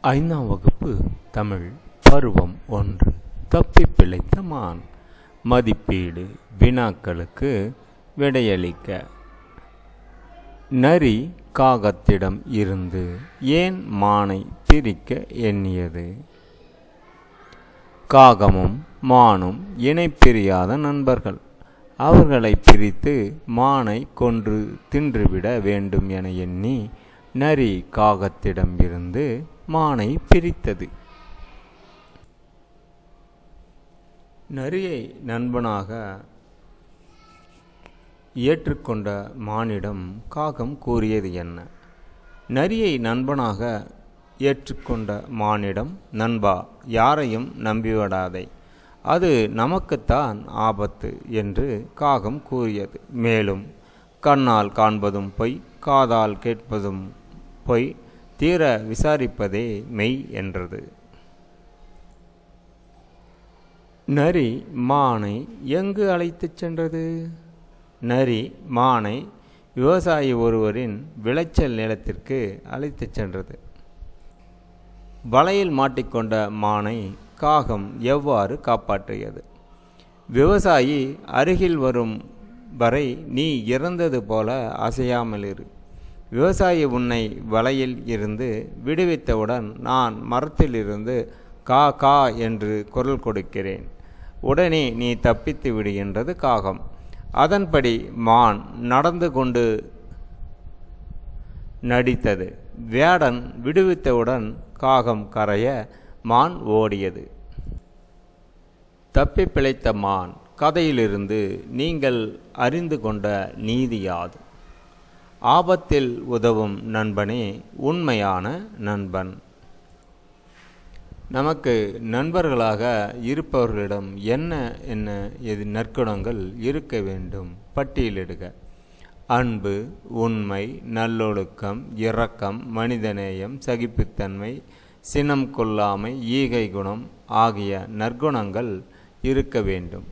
ஐந்தாம் வகுப்பு தமிழ் பருவம் ஒன்று. தப்பி பிழைத்த மான். மதிப்பீடு வினாக்களுக்கு விடையளிக்க. நரி காகத்திடம் இருந்து ஏன் மானை பிரிக்க எண்ணியது? காகமும் மானும் இணைப்பிரியாத நண்பர்கள். அவர்களை பிரித்து மானை கொன்று தின்றுவிட வேண்டும் என எண்ணி நரி காகத்திடம் இருந்து மானை பிரித்தது. நரியை நண்பனாக ஏற்றுக்கொண்ட மானிடம் காகம் கூறியது என்ன? நரியை நண்பனாக ஏற்றுக்கொண்ட மானிடம் நண்பா யாரையும் நம்பிவிடாதே. அது நமக்குத்தான் ஆபத்து என்று காகம் கூறியது. மேலும் கண்ணால் காண்பதும் பொய் காதால் கேட்பதும் பொய் தீர விசாரிப்பதே மெய் என்றது. நரி மானை எங்கு அழைத்துச் சென்றது? நரி மானை விவசாயி ஒருவரின் விளைச்சல் நிலத்திற்கு அழைத்துச் சென்றது. வலையில் மாட்டிக்கொண்ட மானை காகம் எவ்வாறு காப்பாற்றியது? விவசாயி அருகில் வரும் வரை நீ இறந்தது போல அசையாமல் இரு விவசாயி உன்னை வலையில் இருந்து விடுவித்தவுடன் நான் மரத்திலிருந்து கா கா என்று குரல் கொடுக்கிறேன். உடனே நீ தப்பித்து விடுகின்றது காகம். அதன்படி மான் நடந்து கொண்டு நடித்தது. வேடன் விடுவித்தவுடன் காகம் கரைய மான் ஓடியது. தப்பி பிழைத்த மான் கதையிலிருந்து நீங்கள் அறிந்து கொண்ட நீதி யாது? ஆபத்தில் உதவும் நண்பனே உண்மையான நண்பன். நமக்கு நண்பர்களாக இருப்பவர்களிடம் என்ன என்ன எது நற்குணங்கள் இருக்க வேண்டும்? பட்டியலிடுக. அன்பு உண்மை நல்லொழுக்கம் இரக்கம் மனிதநேயம் சகிப்புத்தன்மை சினம் கொள்ளாமை ஈகை குணம் ஆகிய நற்குணங்கள் இருக்க வேண்டும்.